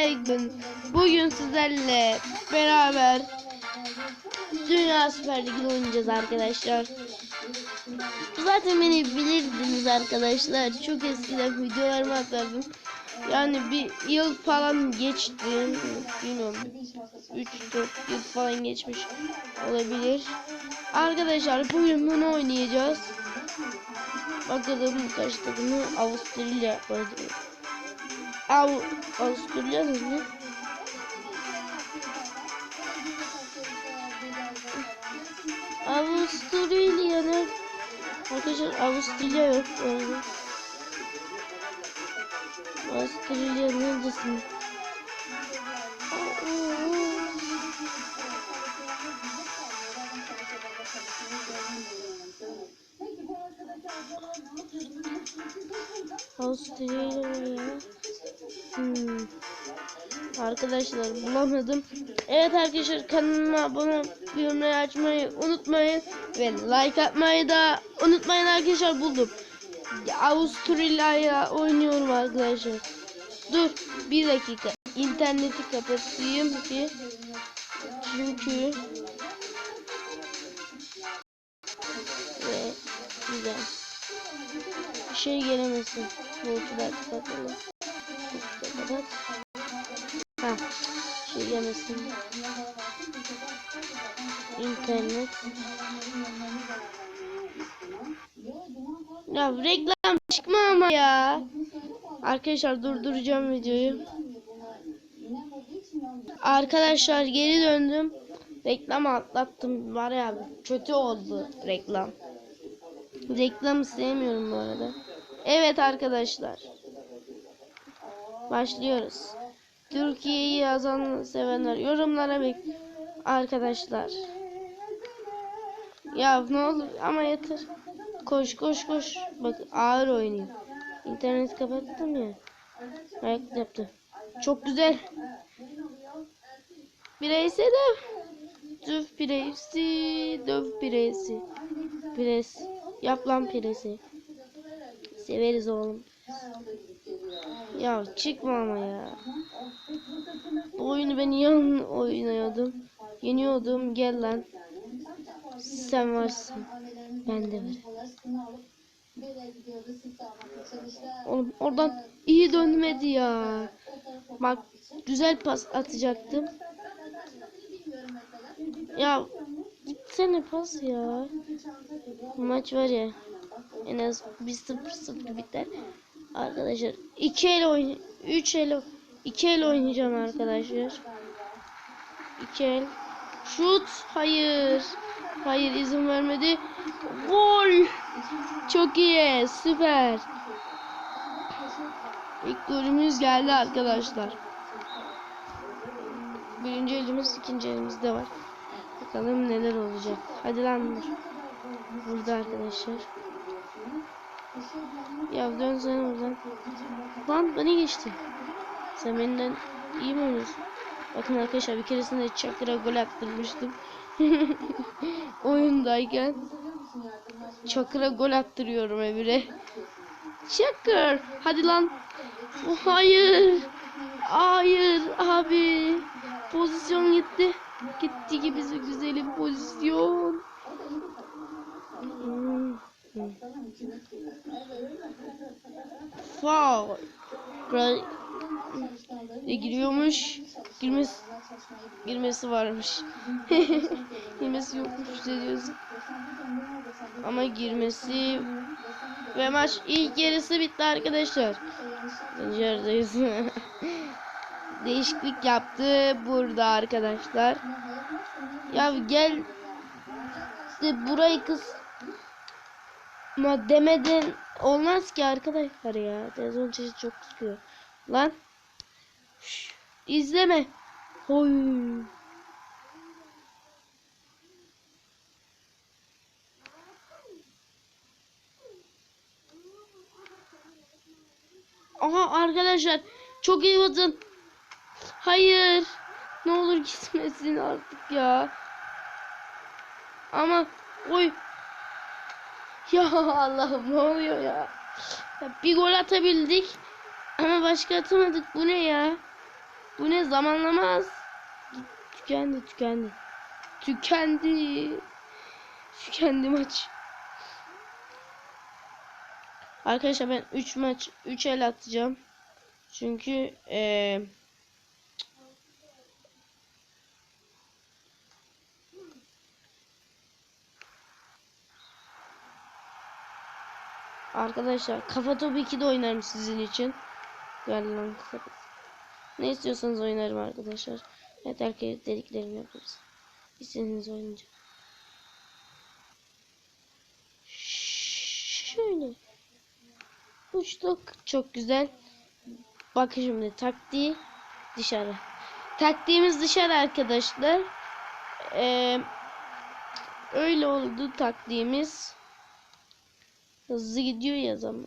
Bugün, bugün sizlerle beraber Dünya Süper Ligi'ni oynayacağız arkadaşlar. Zaten beni bilirdiniz arkadaşlar. Çok eskiden videolarımı atardım. Yani bir yıl falan geçti. Bilmiyorum. 3-4 yıl falan geçmiş olabilir. Arkadaşlar bugün bunu oynayacağız. Bakalım kaç takımı Avusturya var. Av Avusturya mı? Avusturya ne? Arkadaşlar Avusturya yok bu arada. Avusturya neredesin? Avusturya ya. Hmm. Arkadaşlar bulamadım. Evet arkadaşlar kanalıma abone yorumları açmayı unutmayın. Ve like atmayı da unutmayın arkadaşlar buldum. Avusturya'ya oynuyorum arkadaşlar. Dur bir dakika. İnterneti kapatayım ki. Çünkü ve güzel. Bir şey gelemesin. Bulutu da kapatalım. Kapat. Ha, şey gelmesin. İnternet. Ya reklam çıkma ama ya. Arkadaşlar durduracağım videoyu. Arkadaşlar geri döndüm. Reklam atlattım var ya kötü oldu reklam. Reklamı sevmiyorum bu arada. Evet arkadaşlar. Başlıyoruz. Türkiye'yi yazan sevenler yorumlara bek arkadaşlar. Ya ne olur ama yeter. Koş koş koş. Bak ağır oynuyor. İnternet kapattım ya. Ayak yaptı. Çok güzel. Bireyse de döv piresi, döv piresi. Pres. Yap lan piresi. Severiz oğlum. Ya çıkma ama ya. Bu oyunu ben yan oynuyordum. Yeniyordum. Gel lan. Sen varsın. Ben de varım. Oğlum oradan iyi dönmedi ya. Bak güzel pas atacaktım. Ya gitsene pas ya. Maç var ya. En az 1-0-0 biter. Arkadaşlar 2 el oyn 3 el 2 el oynayacağım arkadaşlar. 2 el. Şut. Hayır. Hayır izin vermedi. Gol. Çok iyi. Süper. İlk golümüz geldi arkadaşlar. Birinci elimiz ikinci elimizde var. Bakalım neler olacak. Hadi lan. Burada arkadaşlar. Ya dön sen oradan. Lan beni geçti. Sen benden iyi mi oynuyorsun? Bakın arkadaşlar bir keresinde Çakır'a gol attırmıştım. Oyundayken. Çakır'a gol attırıyorum Emre. Çakır. Hadi lan. Oh, hayır. Hayır abi. Pozisyon gitti. Gitti gibi güzelim pozisyon. Hmm. Buraya e, giriyormuş. Girmesi, girmesi varmış. girmesi yokmuş ne diyorsun? Ama girmesi ve maç ilk yarısı bitti arkadaşlar. İkinci. Değişiklik yaptı burada arkadaşlar. Ya gel işte burayı kız ama demeden olmaz ki arkadaşlar ya. Televizyon çeşit çok sıkıyor. Lan. Şş, izleme. Hoy. Aha arkadaşlar çok iyi bakın. Hayır. Ne olur gitmesin artık ya. Ama oy ya Allah'ım ne oluyor ya? ya? Bir gol atabildik ama başka atamadık. Bu ne ya? Bu ne zamanlamaz. Tükendi tükendi. Tükendi. Tükendi maç. Arkadaşlar ben 3 maç 3 el atacağım. Çünkü eee Arkadaşlar kafa topu 2'de oynarım sizin için. Ne istiyorsanız oynarım arkadaşlar. Yeter ki dediklerimi yaparız. İstediğiniz oynayacağım. Şöyle. Uçtuk. Çok güzel. Bakın şimdi taktiği dışarı. Taktiğimiz dışarı arkadaşlar. Ee, öyle oldu taktiğimiz. Hızlı gidiyor ya zaman.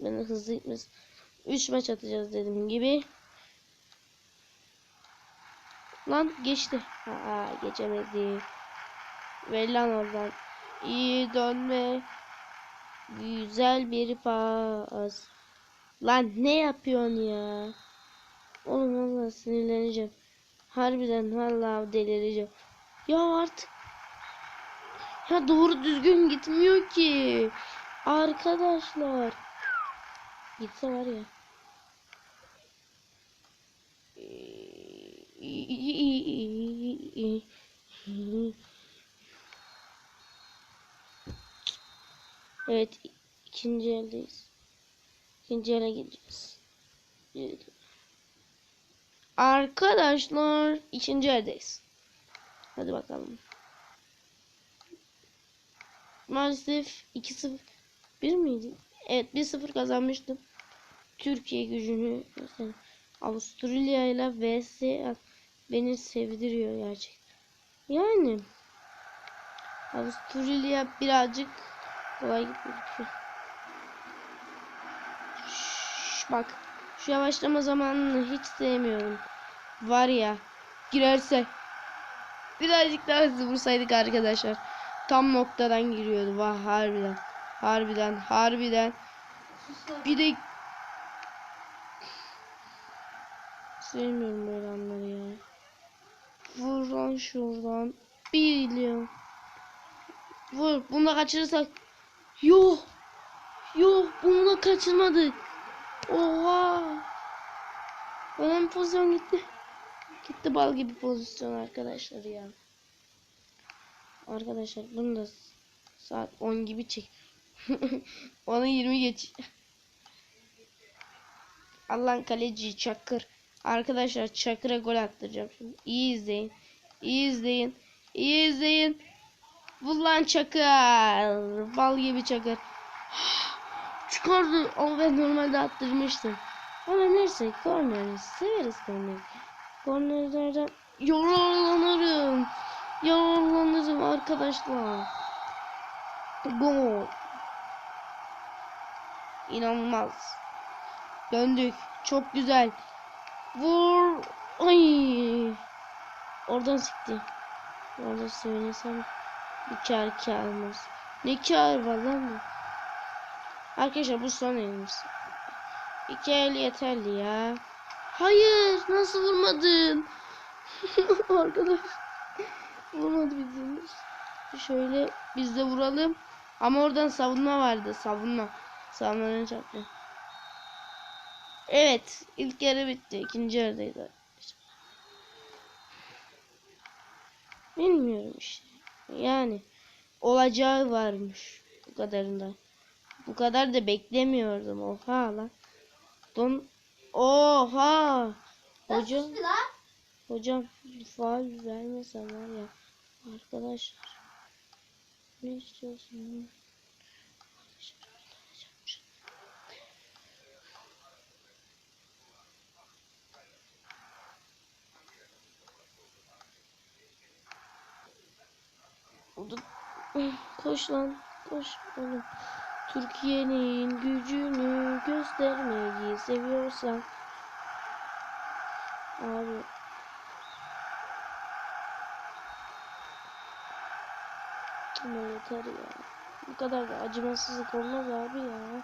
Ben hızlı gitmez. 3 maç atacağız dediğim gibi. Lan geçti. Aa geçemedi. Lan oradan. İyi dönme. Güzel bir pas. Lan ne yapıyorsun ya? Oğlum vallahi sinirleneceğim. Harbiden vallahi delireceğim. Ya artık ya doğru düzgün gitmiyor ki. Arkadaşlar. Gitse var ya. Evet. ikinci eldeyiz. İkinci ele gideceğiz. Arkadaşlar ikinci eldeyiz. Hadi bakalım. Maalesef 2-0 1 miydi? Evet 1-0 kazanmıştım. Türkiye gücünü mesela Avusturya ile vs beni sevdiriyor gerçekten. Yani Avusturya birazcık kolay gidiyor. Bak şu yavaşlama zamanını hiç sevmiyorum. Var ya girerse birazcık daha hızlı vursaydık arkadaşlar. Tam noktadan giriyordu. Vah harbiden. Harbiden harbiden. Bir de sevmiyorum böyle anları ya. Vur şuradan. Milyon. Vur. Bunu kaçırırsak. Yok. Yok. Bunu da kaçırmadık. Oha. Önemli pozisyon gitti. Gitti bal gibi pozisyon arkadaşlar ya. Arkadaşlar bunu da saat 10 gibi çek. Onu 20 geç. Allah'ın kaleci Çakır. Arkadaşlar Çakır'a gol attıracağım şimdi. İyi izleyin. İyi izleyin. İyi izleyin. Bu lan Çakır. Bal gibi Çakır. Çıkardı. Ama ben normalde attırmıştım. Ama neyse korneri. Severiz korneri. Kornerlerden yararlanırım. Yararlanırım arkadaşlar. Gol. İnanılmaz. Döndük. Çok güzel. Vur. Ay. Oradan sikti. Orada söylesem bir kar kalmaz. Ne kar var lan bu? Arkadaşlar bu son elimiz. İki el yeterli ya. Hayır. Nasıl vurmadın? Arkadaş. Vurmadı bizim. Şöyle biz de vuralım. Ama oradan savunma vardı. Savunma. Savunmanın çarptı. Evet. ilk yarı bitti. İkinci arkadaşlar. Bilmiyorum işte. Yani olacağı varmış. Bu kadarında. Bu kadar da beklemiyordum. Oha lan. Don Oha. Hocam. Hocam faal vermesen var ya. Arkadaşlar. Ne istiyorsun? Koş lan. Koş oğlum. Türkiye'nin gücünü göstermeyi seviyorsan Abi Ama yeter ya. Bu kadar da acımasızlık olmaz abi ya.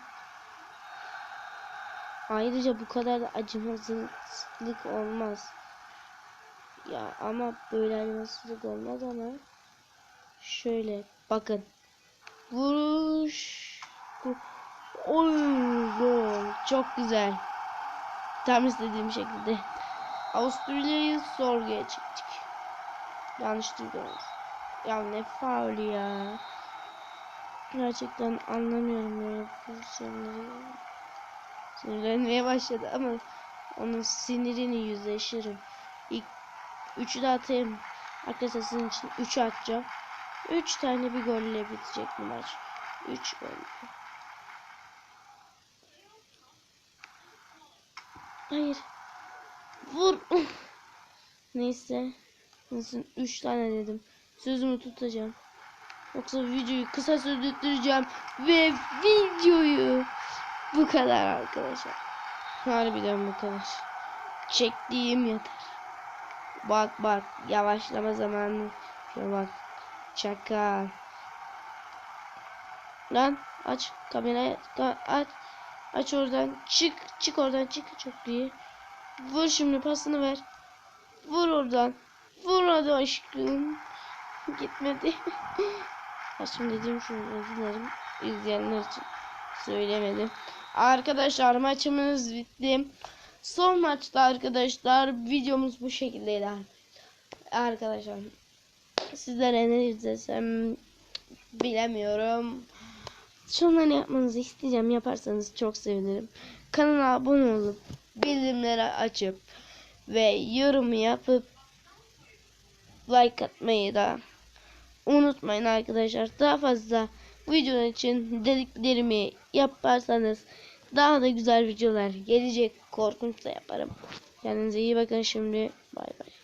Ayrıca bu kadar da acımasızlık olmaz. Ya ama böyle acımasızlık olmaz ama şöyle bakın. Vuruş. Oy. Çok güzel. Tam istediğim şekilde. Avusturya'yı sorguya çektik. Yanlış duydunuz. Ya ne faulü ya. Gerçekten anlamıyorum böyle pozisyonları. Sinirlenmeye başladı ama onun sinirini yüzleşirim. İlk üçü de atayım. Arkadaşlar sizin için 3 atacağım. 3 tane bir golle bitecek bu maç. 3 gol. Hayır. Vur. Neyse. Nasıl 3 tane dedim. Sözümü tutacağım. Yoksa videoyu kısa sürdürteceğim ve videoyu bu kadar arkadaşlar. Harbiden bu kadar. Çektiğim yeter. Bak bak yavaşlama zamanı. Şöyle bak. Çakal. Lan aç kamerayı ka- aç. Aç oradan. Çık çık oradan çık. Çok iyi. Vur şimdi pasını ver. Vur oradan. Vur hadi aşkım. Gitmedi. Aşkım dediğim şunu dilerim. İzleyenler için söylemedim. Arkadaşlar maçımız bitti. Son maçta arkadaşlar videomuz bu şekildeydi. Arkadaşlar sizlere ne izlesem bilemiyorum. Şunları yapmanızı isteyeceğim. Yaparsanız çok sevinirim. Kanala abone olup bildirimleri açıp ve yorum yapıp like atmayı da unutmayın arkadaşlar. Daha fazla video için dediklerimi yaparsanız daha da güzel videolar gelecek. Korkunç da yaparım. Kendinize iyi bakın şimdi. Bay bay.